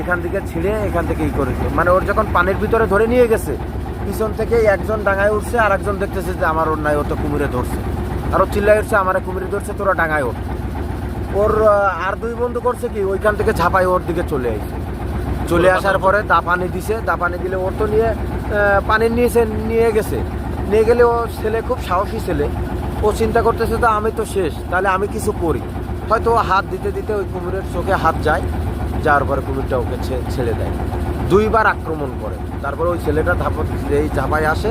এখান থেকে ছিঁড়ে এখান থেকে ই করে দিল। মানে ওর যখন পানির ভিতরে ধরে নিয়ে গেছে পিছন থেকে একজন ডাঙায় উঠছে আর একজন দেখতেছে যে আমার ওর নাই ও তো কুমিরে ধরছে। আর ও চিল্লাই উঠছে আমার কুমিরে ধরছে তোরা ডাঙায় ওঠ। ওর আর দুই বন্ধু করছে কি ওইখান থেকে ঝাঁপাই ওর দিকে চলে আসছে চলে আসার পরে দা পানি দিছে দা পানি দিলে ওর তো নিয়ে পানি নিয়েছে নিয়ে গেছে। নিয়ে গেলে ও ছেলে খুব সাহসী ছেলে। ও চিন্তা করতেছে তো আমি তো শেষ তাহলে আমি কিছু করি। হয়তো ও হাত দিতে দিতে ওই কুমিরের চোখে হাত যায়। যাওয়ার পরে কুমিরটা ওকে ছেড়ে দেয়। দুইবার আক্রমণ করে। তারপরে ওই ছেলেটা ধাপ এই ঝাপায় আসে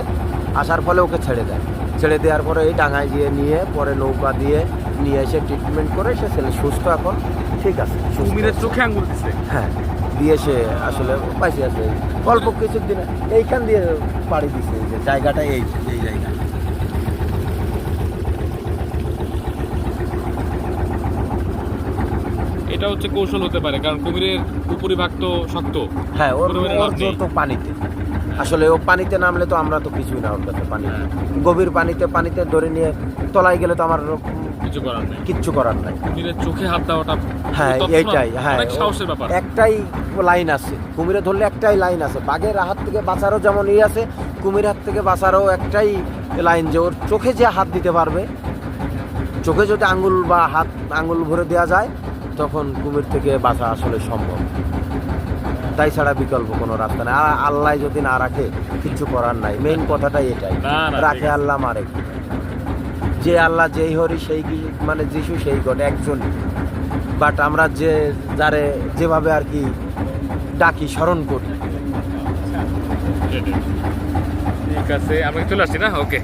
আসার ফলে ওকে ছেড়ে দেয়। ছেড়ে দেওয়ার পরে এই ডাঙায় গিয়ে নিয়ে পরে নৌকা দিয়ে নিয়ে এসে ট্রিটমেন্ট করে সে ছেলে সুস্থ এখন। ঠিক আছে কুমিরের চোখে আঙ্গুল দিছে? হ্যাঁ দিয়ে সে আসলে পাইছে আছে অল্প কিছু দিনে এইখান দিয়ে পাড়ি দিছে এই যে জায়গাটা এই এই জায়গা এটা হচ্ছে কৌশল হতে পারে কারণ কুমিরের উপরিভাগ তো শক্ত। হ্যাঁ ওর। তো পানিতে। আসলে ও পানিতে নামলে তো আমরা তো কিছুই না ওর কাছে পানি গভীর পানিতে পানিতে ধরে নিয়ে তলায় গেলে তো আমার কিছু করার নেই। কিচ্ছু করার নাই। কুমিরের চোখে হাত দেওয়াটা হ্যাঁ এইটাই হ্যাঁ সাহসের ব্যাপার। একটাই লাইন আছে। কুমিরে ধরলে একটাই লাইন আছে। বাঘের হাত থেকে বাঁচারও যেমন ই আছে কুমির হাত থেকে বাঁচারও একটাই লাইন যে ওর চোখে যে হাত দিতে পারবে চোখে যদি আঙ্গুল বা হাত আঙ্গুল ভরে দেওয়া যায় তখন কুমির থেকে বাঁচা আসলে সম্ভব। তাই ছাড়া বিকল্প কোনো রাস্তা নেই। আর আল্লাহ যদি না রাখে কিচ্ছু করার নাই। মেইন কথাটাই এটাই। রাখে। আল্লাহ মারে। যে আল্লাহ যেই হরি সেই মানে যিশু সেই ঘটে একজন। বাট আমরা যে যারে যেভাবে আর কি ডাকি স্মরণ করি। ঠিক আছে আমরা চলে আসছি না? ওকে